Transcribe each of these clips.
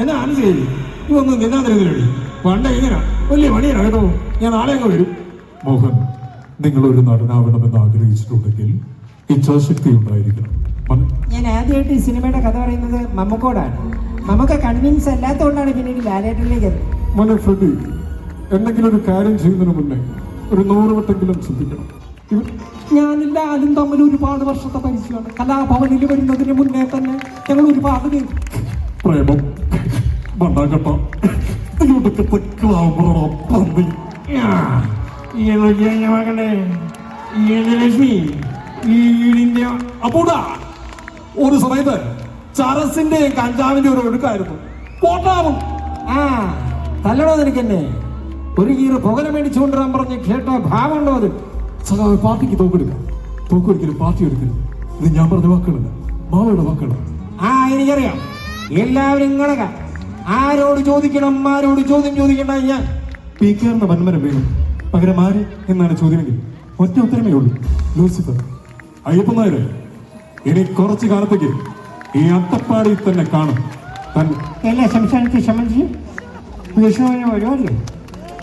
എന്നാ ചെയ്തു ഇതൊന്നും നിന്നാ തരുന്നില്ല പണ്ട് എങ്ങനെയാ? വലിയ പണിയാണ് കേട്ടോ ഞാൻ നാളെ അങ്ങ് വരും. മോഹൻ നിങ്ങൾ ഒരു നടനാവണമെന്ന് ആഗ്രഹിച്ചിട്ടുണ്ടെങ്കിൽ ഇച്ഛാശക്തി ഉണ്ടായിരിക്കണം. ഞാൻ ആദ്യമായിട്ട് ഈ സിനിമയുടെ കഥ പറയുന്നത് മമ്മക്കോടാണ്. നമുക്ക് കൺവിൻസ് അല്ലാത്തതുകൊണ്ടാണ് പിന്നീട് ലാലേട്ടനിലേക്ക് എത്തുന്നത് മോനെ ഫ്രെഡി എന്തെങ്കിലും ഒരു കാര്യം ചെയ്യുന്നതിന് മുന്നേ ഒരു നൂറ് വട്ടെങ്കിലും ചിന്തിക്കണം ഞാൻ ഞാനില്ല ആലും തമ്മിൽ ഒരുപാട് വർഷത്തെ പരിചയമാണ്. കലാഭവനിൽ വരുന്നതിന് മുന്നേ തന്നെ ഞങ്ങൾ ഒരുപാട് പേര് പ്രേമം. പന്നി ലക്ഷ്മി. ഈ വീടിന്റെ അപ്പൂടാ ഒരു സമയത്ത് ചരസിന്റെയും കഞ്ചാവിന്റെ ഒരു ഒഴുക്കായിരുന്നു. കോട്ടാവും ആ തല്ലടോ നിനക്കെന്നെ. ഒരു കീറ് പുകല മേടിച്ചുകൊണ്ടിരാൻ പറഞ്ഞ് കേട്ട ഭാവമുണ്ടോ അത്? സദാവ് പാർട്ടിക്ക് തോക്കെടുക്കാം. തോക്കൊരിക്കലും പാർട്ടി എടുക്കരുത് ഇത് ഞാൻ പറഞ്ഞ വാക്കുകളല്ല. മാവയുടെ വാക്കുകളാണ് ആ എനിക്കറിയാം. എല്ലാവരും ഇങ്ങനക ആരോട് ചോദിക്കണം ആരോട് ചോദ്യം ചോദിക്കണ്ട ഞാൻ പി കെ എന്ന വന്മരം വീണു. പകരം ആര് എന്നാണ് ചോദ്യമെങ്കിൽ ഒറ്റ ഉത്തരമേ ഉള്ളൂ ലൂസിഫർ. അയ്യപ്പൻ നായര് ഇനി കുറച്ചു കാലത്തേക്ക് ഈ അത്തപ്പാടി തന്നെ കാണും. എല്ലാ സംസ്ഥാനത്തെ സംബന്ധിച്ച് വിഷുവിന് വരുമല്ലോ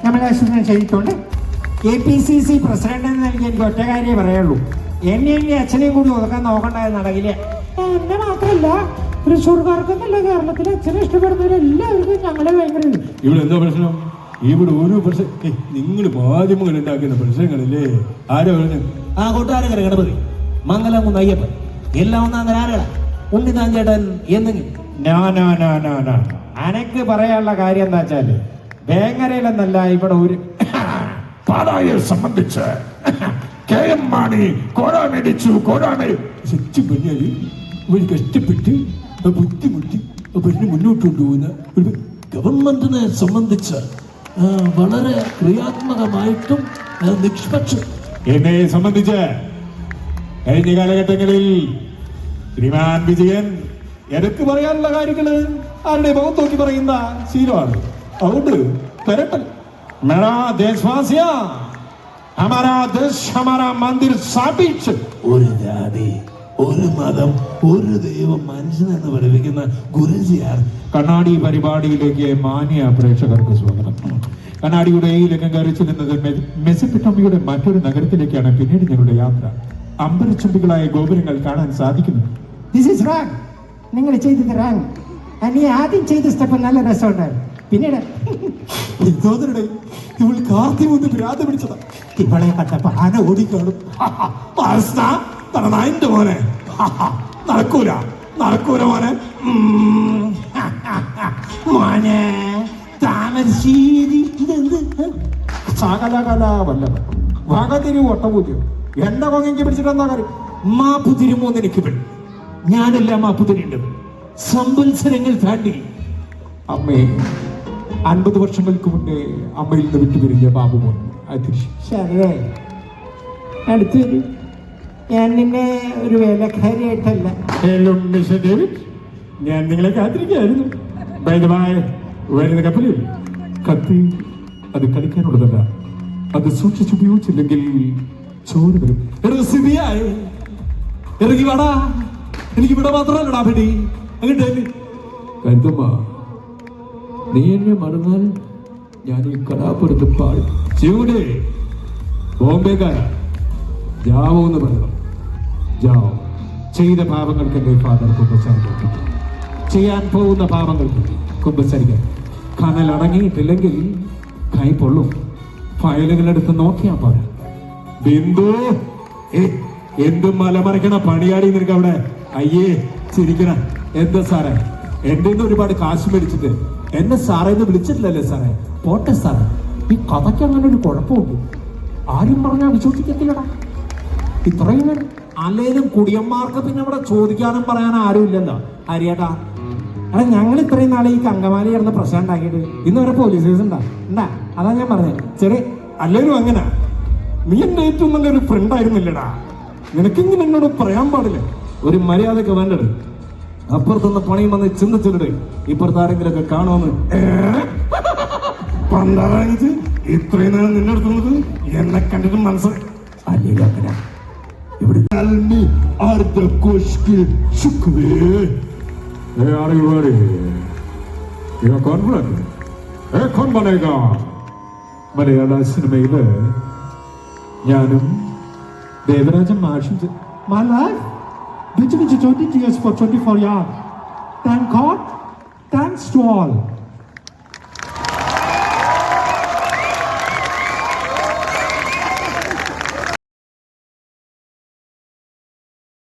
നമ്മളെ ആശുപത്രി ചെയ്തിട്ടുണ്ട്. K P C C president എന്ന നിലയ്ക്ക് എനിക്ക് ഒറ്റ കാര്യമേ പറയുള്ളൂ എന്നെ എന്റെ അച്ഛനെയും കൂടി ഒതുക്കാൻ നോക്കണ്ടായ നടക്കില്ല എന്നെ മാത്രമല്ല തൃശ്ശൂർക്കാർക്കെന്നല്ല കേരളത്തിലെ അച്ഛനെ ഇഷ്ടപ്പെടുന്നവരെല്ലാവർക്കും ഞങ്ങളെ ഭയങ്കര. ഇവിടെ എന്താ പ്രശ്നം? ഇവിടെ ഒരു പ്രശ്നം നിങ്ങൾ മാധ്യമങ്ങൾ ഉണ്ടാക്കുന്ന പ്രശ്നങ്ങളില്ലേ? ആരോ പറഞ്ഞു? ആ കൊട്ടാരക്കര ഗണപതി മംഗലംകുന്ന് അയ്യപ്പൻ. എല്ലാം ഒന്നാം ആരാ ഉണ്ണിതാൻ ചേട്ടൻ എന്നെങ്കിലും no no no no no. അനക്ക് പറയാനുള്ള കാര്യം എന്താ വെച്ചാൽ വേങ്ങരയിലെന്നല്ല ഇവിടെ ഒരു പാലായെ സംബന്ധിച്ച് കെ എം മാണി ശക്തി പറഞ്ഞാൽ ഒരു കഷ്ടപ്പെട്ട് ബുദ്ധിമുട്ടി പെണ്ണ് മുന്നോട്ട് കൊണ്ടുപോകുന്ന ഒരു ഗവൺമെന്റിനെ സംബന്ധിച്ച് വളരെ ക്രിയാത്മകമായിട്ടും നിഷ്പക്ഷം എന്നെ സംബന്ധിച്ച് കഴിഞ്ഞ കാലഘട്ടങ്ങളിൽ ശ്രീമാൻ വിജയൻ എനിക്ക് പറയാനുള്ള കാര്യങ്ങൾ ആരുടെ മുഖത്ത് നോക്കി പറയുന്ന ശീലമാണ്. അതുകൊണ്ട് വരട്ടെ മേടാ ദേശവാസിയ ഹമാരാ ദേശ് ഹമാരാ മന്ദിർ സാപിച്ച് ഒരു ജാതി ഒരു മതം ഒരു ദൈവം മനുഷ്യനെന്ന് പഠിപ്പിക്കുന്ന ഗുരുജിയാർ കണ്ണാടി പരിപാടിയിലേക്ക് മാന്യ പ്രേക്ഷകർക്ക് സ്വാഗതം. കണ്ണാടിയുടെ ഈ ലംഘം കയറിച്ചു നിന്നത് മെസ്സിപ്പിട്ടോമിയുടെ മറ്റൊരു നഗരത്തിലേക്കാണ് പിന്നീട് ഞങ്ങളുടെ യാത്ര. അമ്പരച്ചുംബികളായ ഗോപുരങ്ങൾ കാണാൻ സാധിക്കുന്നു. ദിസ് ഇസ് റാങ് നിങ്ങൾ ചെയ്തത് റാങ് നീ ആദ്യം ചെയ്ത സ്റ്റെപ്പ് നല്ല രസമുണ്ടായിരുന്നു പിന്നീട് ഇവൾ കാർത്തി മുന്ന് ഭ്രാന്ത് പിടിച്ചതാ ഇവളെ കണ്ടപ്പോ ആന ഓടിക്കാണും. നായിന്റെ മോനെ. നടക്കൂല. നടക്കൂല മോനെ. മോനെ താമരശ്ശേരി. ഇതെന്ത് സകലകല വല്ലവൻ ഭഗതിരി ഒട്ടപൂജ്യം. എന്റെ കൊങ്ങയ്ക്ക് പിടിച്ചിട്ട് എന്താ കാര്യം? മാപ്പ് തിരുമൂന്ന് എനിക്ക് പെടും. ഞാനെല്ലാം മാപ്പ് തിരിയുണ്ട് സംവത്സരങ്ങൾ താണ്ടി. അമ്മേ അൻപത് വർഷങ്ങൾക്ക് മുന്നേ അമ്മയിൽ നിന്ന് വിട്ടുപിരിഞ്ഞ ബാബുമോൻ. മോൻ ശരേ അടുത്ത്. ഞാൻ നിന്നെ ഒരു വേലക്കാരിയായിട്ടല്ല. ഹലോ മിസ്റ്റർ ഡേവിഡ് ഞാൻ നിങ്ങളെ കാത്തിരിക്കുകയായിരുന്നു. Way, വരുന്ന കപ്പലിൽ കത്തി അത് കളിക്കാനുള്ളതല്ല. അത് സൂക്ഷിച്ചുപയോഗിച്ചില്ലെങ്കിൽ ചോര വരും. സിബിയായി ഇറങ്ങി വാടാ. എനിക്ക് ഇവിടെ മാത്രമല്ലടാ പിടി അങ്ങോട്ട് കരുതമ്മ നീ എന്നെ മറന്നാൽ ഞാൻ ഈ കലാപുരത്ത് പാടും ശിവനെ ബോംബെക്കാരാ. ജാവോ എന്ന് പറയണം ജാവോ ചെയ്ത പാപങ്ങൾക്ക് എന്റെ ഫാദർ കുമ്പസാരിക്കാൻ ചെയ്യാൻ പോകുന്ന പാപങ്ങൾക്ക് കുമ്പസരിക്കാം. കനൽ അടങ്ങിയിട്ടില്ലെങ്കിൽ കൈ പൊള്ളും. ഫയലുകളെടുത്ത് നോക്കിയാൽ പോരാ. ബിന്ദു എന്തും മലമറിക്കണ പണിയാടി നിനക്ക് അവിടെ. അയ്യേ ചിരിക്കണ. എന്താ സാറേ? എന്റെ നിന്ന് ഒരുപാട് കാശ് മേടിച്ചിട്ട് എന്നെ സാറേ എന്ന് വിളിച്ചിട്ടില്ലല്ലേ സാറേ? പോട്ടെ സാറേ. ഈ കഥയ്ക്ക് അങ്ങനെ ഒരു കുഴപ്പമുണ്ട്. ആരും പറഞ്ഞാൽ വിശ്വസിക്കത്തില്ലടാ. ഇത്രയും വേണം അല്ലേലും കുടിയന്മാർക്ക് പിന്നെ ഇവിടെ ചോദിക്കാനും പറയാനും ആരും ഇല്ലല്ലോ ഹരിയേട്ടാ അല്ല ഞങ്ങൾ ഇത്രയും നാളെ ഈ കങ്കമാലി കിടന്ന് പ്രശ്നം ഉണ്ടാക്കിയിട്ട് ഇന്ന് വരെ പോലീസ് കേസ് ഉണ്ടാ ഉണ്ടാ അതാ ഞാൻ പറഞ്ഞത് ചെറിയ അല്ലേലും അങ്ങനെ. നീ എന്റെ ഏറ്റവും നല്ലൊരു ഫ്രണ്ട് ആയിരുന്നില്ലടാ. നിനക്കിങ്ങനെ എന്നോട് പറയാൻ പാടില്ല. ഒരു മര്യാദയ്ക്ക് വേണ്ടത്. അപ്പുറത്തുനിന്ന് പണിയും വന്ന് ചിന്തിച്ചിട്ട് ഇപ്പുറത്ത് ആരെങ്കിലൊക്കെ കാണുമെന്ന്. പണ്ടാറായത് ഇത്രയും നേരം നിന്നെ എന്നെ കണ്ടിട്ട് മനസ്സിലായി അല്ലെങ്കിൽ അങ്ങനെ ഇവിടെ Tell me, are the Koshki Shukwe? Hey, are you ready? You are confident? ഏ, കോൺ ബനേഗ? മലയാള സിനിമയില് ഞാനും ദേവരാജൻ മാഷും ചെ- My life? Between 20 years for 24 years. Thank God. Thanks to all.